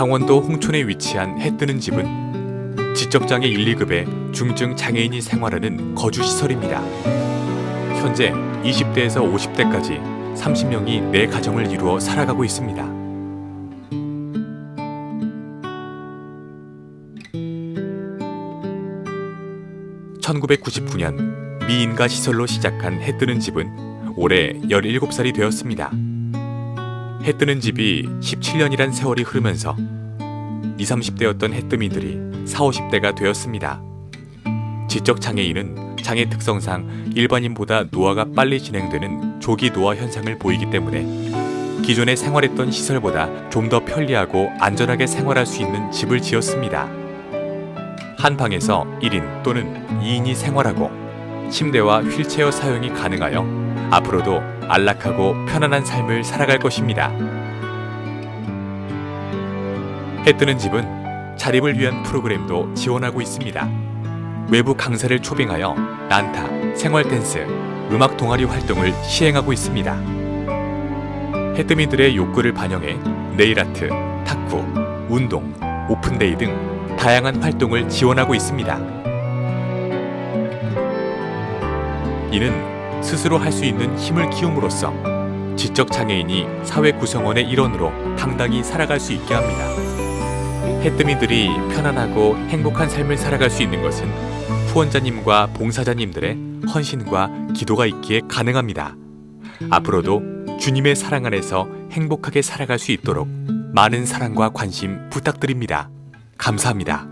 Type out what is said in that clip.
강원도 홍천에 위치한 해뜨는 집은 지적장애 1, 2급의 중증 장애인이 생활하는 거주 시설입니다. 현재 20대에서 50대까지 30명이 내 가정을 이루어 살아가고 있습니다. (1999년) 미인가 시설로 시작한 해뜨는 집은 올해 17살이 되었습니다. 해 뜨는 집이 17년이란 세월이 흐르면서 20, 30대였던 해뜨민들이 40, 50대가 되었습니다. 지적 장애인은 장애 특성상 일반인보다 노화가 빨리 진행되는 조기 노화 현상을 보이기 때문에 기존에 생활했던 시설보다 좀 더 편리하고 안전하게 생활할 수 있는 집을 지었습니다. 한 방에서 1인 또는 2인이 생활하고 침대와 휠체어 사용이 가능하여 앞으로도 안락하고 편안한 삶을 살아갈 것입니다. 해 뜨는 집은 자립을 위한 프로그램도 지원하고 있습니다. 외부 강사를 초빙하여 난타, 생활 댄스, 음악 동아리 활동을 시행하고 있습니다. 해뜨미들의 욕구를 반영해 네일아트, 탁구, 운동, 오픈데이 등 다양한 활동을 지원하고 있습니다. 이는 스스로 할 수 있는 힘을 키움으로써 지적 장애인이 사회 구성원의 일원으로 당당히 살아갈 수 있게 합니다. 해뜨미들이 편안하고 행복한 삶을 살아갈 수 있는 것은 후원자님과 봉사자님들의 헌신과 기도가 있기에 가능합니다. 앞으로도 주님의 사랑 안에서 행복하게 살아갈 수 있도록 많은 사랑과 관심 부탁드립니다. 감사합니다.